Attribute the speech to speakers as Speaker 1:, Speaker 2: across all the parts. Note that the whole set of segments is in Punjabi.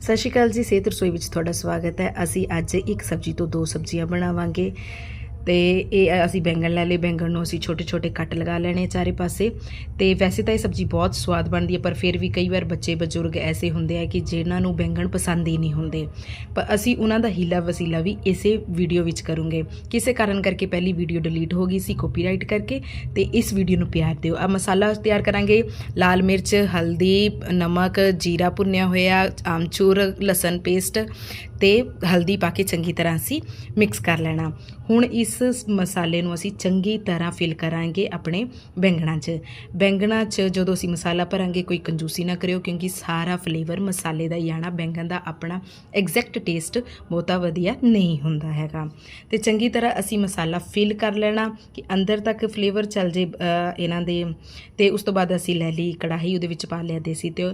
Speaker 1: ਸਤਿ ਸ਼੍ਰੀ ਅਕਾਲ ਜੀ, ਸਿਹਤ ਰਸੋਈ ਵਿੱਚ ਤੁਹਾਡਾ ਸਵਾਗਤ ਹੈ। ਅਸੀਂ ਅੱਜ ਇੱਕ ਸਬਜ਼ੀ ਤੋਂ ਦੋ ਸਬਜ਼ੀਆਂ ਬਣਾਵਾਂਗੇ। ਤੇ ਇਹ ਅਸੀਂ ਬੈਂਗਣ ਲੈ ਲਏ। ਬੈਂਗਣ ਨੂੰ ਅਸੀਂ ਛੋਟੇ ਛੋਟੇ ਕੱਟ ਲਗਾ ਲੈਣੇ ਚਾਰੇ ਪਾਸੇ। ਤੇ ਵੈਸੇ ਤਾਂ ਇਹ ਸਬਜ਼ੀ ਬਹੁਤ ਸਵਾਦ ਬਣਦੀ ਹੈ, ਪਰ ਫਿਰ ਵੀ ਕਈ ਵਾਰ ਬੱਚੇ ਬਜ਼ੁਰਗ ਐਸੇ ਹੁੰਦੇ ਆ ਕਿ ਜਿਨ੍ਹਾਂ ਨੂੰ ਬੈਂਗਣ ਪਸੰਦ ਹੀ ਨਹੀਂ ਹੁੰਦੇ। ਪਰ ਅਸੀਂ ਉਹਨਾਂ ਦਾ ਹੀਲਾ ਵਸੀਲਾ ਵੀ ਇਸੇ ਵੀਡੀਓ ਵਿੱਚ ਕਰੂੰਗੇ। ਕਿਸੇ ਕਾਰਨ ਕਰਕੇ ਪਹਿਲੀ ਵੀਡੀਓ ਡਿਲੀਟ ਹੋ ਗਈ ਸੀ ਕਾਪੀਰਾਈਟ ਕਰਕੇ ਤੇ ਇਸ ਵੀਡੀਓ ਨੂੰ ਪਿਆਰ ਦਿਓ। ਆ ਮਸਾਲਾ ਤਿਆਰ ਕਰਾਂਗੇ। ਲਾਲ ਮਿਰਚ, ਹਲਦੀ, ਨਮਕ, ਜੀਰਾ ਭੁੰਨਿਆ ਹੋਇਆ, ਆਮਚੂਰ, ਲਸਣ ਪੇਸਟ ਤੇ ਹਲਦੀ ਪਾ ਕੇ ਚੰਗੀ ਤਰ੍ਹਾਂ ਅਸੀਂ ਮਿਕਸ ਕਰ ਲੈਣਾ। ਹੁਣ ਇਸ ਮਸਾਲੇ ਨੂੰ ਅਸੀਂ ਚੰਗੀ ਤਰ੍ਹਾਂ ਫਿਲ ਕਰਾਂਗੇ ਆਪਣੇ ਬੈਂਗਣਾ 'ਚ। ਬੈਂਗਣਾ 'ਚ ਜਦੋਂ ਅਸੀਂ ਮਸਾਲਾ ਭਰਾਂਗੇ, ਕੋਈ ਕੰਜੂਸੀ ਨਾ ਕਰਿਓ, ਕਿਉਂਕਿ ਸਾਰਾ ਫਲੇਵਰ ਮਸਾਲੇ ਦਾ ਹੀ ਆਣਾ ਬੈਂਗਣ ਦਾ ਆਪਣਾ ਐਗਜ਼ੈਕਟ ਟੇਸਟ ਬਹੁਤਾ ਵਧੀਆ ਨਹੀਂ ਹੁੰਦਾ ਹੈਗਾ। ਤੇ ਚੰਗੀ ਤਰ੍ਹਾਂ ਅਸੀਂ ਮਸਾਲਾ ਫਿਲ ਕਰ ਲੈਣਾ ਕਿ ਅੰਦਰ ਤੱਕ ਫਲੇਵਰ ਚੱਲ ਜੇ ਇਹਨਾਂ ਦੇ। ਤੇ ਉਸ ਤੋਂ ਬਾਅਦ ਅਸੀਂ ਲੈ ਲਈ ਕੜਾਹੀ, ਉਹਦੇ ਵਿੱਚ ਪਾ ਲਿਆ ਦੇਸੀ ਤੇ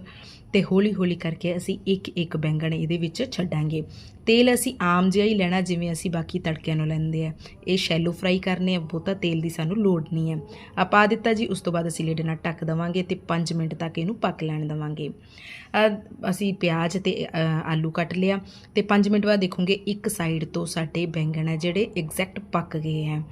Speaker 1: ਤੇ ਹੌਲੀ ਹੌਲੀ ਕਰਕੇ ਅਸੀਂ ਇੱਕ ਇੱਕ ਬੈਂਗਣ ਇਹਦੇ ਵਿੱਚ ਛੱਡਾਂਗੇ। ਤੇਲ ਅਸੀਂ ਆਮ ਜਿਹਾ ਹੀ ਲੈਣਾ, ਜਿਵੇਂ ਅਸੀਂ ਬਾਕੀ ਤੜਕਿਆਂ ਨੂੰ ਲੈਂਦੇ ਆ ਇਹ ਸ਼ੈਲੋ ਫਰਾਈ ਕਰਨੇ ਆ, ਬਹੁਤਾ ਤੇਲ ਦੀ ਸਾਨੂੰ ਲੋੜ ਨਹੀਂ ਹੈ। ਆ ਪਾ ਦਿੱਤਾ ਜੀ, ਉਸ ਤੋਂ ਬਾਅਦ ਅਸੀਂ ਲੇਡੇ ਨਾਲ ਢੱਕ ਦਵਾਂਗੇ ਤੇ 5 ਮਿੰਟ ਤੱਕ ਇਹਨੂੰ ਪੱਕ ਲੈਣ ਦਵਾਂਗੇ। ਅਸੀਂ ਪਿਆਜ਼ ਤੇ ਆਲੂ ਕੱਟ ਲਿਆ ਤੇ 5 ਮਿੰਟ ਬਾਅਦ ਦੇਖੋਗੇ ਇੱਕ ਸਾਈਡ ਤੋਂ ਸਾਡੇ ਬੈਂਗਣ ਹੈ ਜਿਹੜੇ ਐਗਜ਼ੈਕਟ ਪੱਕ ਗਏ ਹੈ।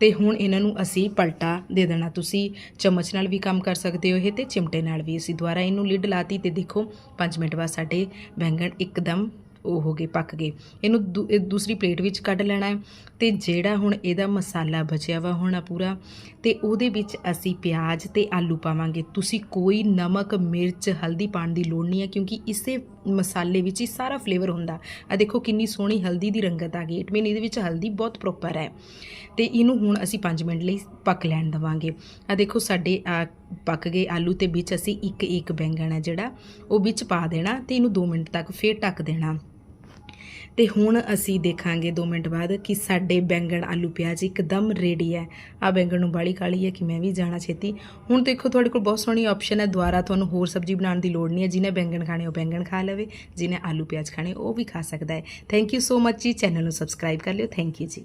Speaker 1: ਤੇ ਹੁਣ ਇਹਨਾਂ ਨੂੰ ਅਸੀਂ ਪਲਟਾ ਦੇ ਦੇਣਾ। ਤੁਸੀਂ ਚਮਚ ਨਾਲ ਵੀ ਕੰਮ ਕਰ ਸਕਦੇ ਹੋ ਇਹ ਤੇ ਚਿਮਟੇ ਨਾਲ ਵੀ। ਅਸੀਂ ਦੁਬਾਰਾ ਇਹਨੂੰ ਲਿਡ ਲਾਤੀ ਤੇ ਦੇਖੋ 5 ਮਿੰਟ ਬਾਅਦ ਸਾਡੇ ਬੈਂਗਣ ਇੱਕਦਮ ਉਹ ਹੋ ਗਏ ਪੱਕ ਗਏ ਇਹਨੂੰ ਦੂ- ਦੂਸਰੀ ਪਲੇਟ ਵਿੱਚ ਕੱਢ ਲੈਣਾ ਹੈ ਤੇ ਜਿਹੜਾ ਹੁਣ ਇਹਦਾ ਮਸਾਲਾ ਬਚਿਆ ਵਾ ਹੋਣਾ ਪੂਰਾ, ਤੇ ਉਹਦੇ ਵਿੱਚ ਅਸੀਂ ਪਿਆਜ਼ ਤੇ ਆਲੂ ਪਾਵਾਂਗੇ। ਤੁਸੀਂ ਕੋਈ ਨਮਕ, ਮਿਰਚ, ਹਲਦੀ ਪਾਉਣ ਦੀ ਲੋੜ ਨਹੀਂ ਹੈ, ਕਿਉਂਕਿ ਇਸੇ ਮਸਾਲੇ ਵਿੱਚ ਹੀ ਸਾਰਾ ਫਲੇਵਰ ਹੁੰਦਾ। ਆ ਦੇਖੋ ਕਿੰਨੀ ਸੋਹਣੀ ਹਲਦੀ ਦੀ ਰੰਗਤ ਆ ਗਈ। ਇਟ ਮੀਨ ਇਹਦੇ ਵਿੱਚ ਹਲਦੀ ਬਹੁਤ ਪ੍ਰੋਪਰ ਹੈ। ਤੇ ਇਹਨੂੰ ਹੁਣ ਅਸੀਂ 5 ਮਿੰਟ ਲਈ ਪੱਕ ਲੈਣ ਦਵਾਂਗੇ। ਆ ਦੇਖੋ ਸਾਡੇ ਪੱਕ ਗਏ ਆਲੂ ਤੇ ਵਿੱਚ ਅਸੀਂ ਇੱਕ ਇੱਕ ਬੈਂਗਣ ਹੈ ਜਿਹੜਾ, ਉਹ ਵਿੱਚ ਪਾ ਦੇਣਾ ਤੇ ਇਹਨੂੰ 2 ਮਿੰਟ ਤੱਕ ਫੇਰ ਢੱਕ ਦੇਣਾ। ਤੇ ਹੁਣ ਅਸੀਂ ਦੇਖਾਂਗੇ 2 ਮਿੰਟ ਬਾਅਦ ਕਿ ਸਾਡੇ ਬੈਂਗਣ ਆਲੂ ਪਿਆਜ਼ ਇੱਕਦਮ ਰੈਡੀ ਹੈ। ਆ ਬੈਂਗਣ ਨੂੰ ਬਾਲੀ ਕਾਲੀ ਹੈ ਕਿ ਮੈਂ ਵੀ ਜਾਣਾ ਛੇਤੀ। ਹੁਣ ਦੇਖੋ, ਤੁਹਾਡੇ ਕੋਲ ਬਹੁਤ ਸੋਹਣੀ ਆਪਸ਼ਨ ਹੈ। ਦੁਬਾਰਾ ਤੁਹਾਨੂੰ ਹੋਰ ਸਬਜ਼ੀ ਬਣਾਉਣ ਦੀ ਲੋੜ ਨਹੀਂ ਹੈ। ਜਿਹਨੇ ਬੈਂਗਣ ਖਾਣੇ, ਉਹ ਬੈਂਗਣ ਖਾ ਲਵੇ। ਜਿਹਨੇ ਆਲੂ ਪਿਆਜ਼ ਖਾਣੇ, ਉਹ ਵੀ ਖਾ ਸਕਦਾ ਹੈ। Thank you so much ji. Channel ਨੂੰ ਸਬਸਕ੍ਰਾਈਬ ਕਰ ਲਿਓ। ਥੈਂਕ ਯੂ ਜੀ।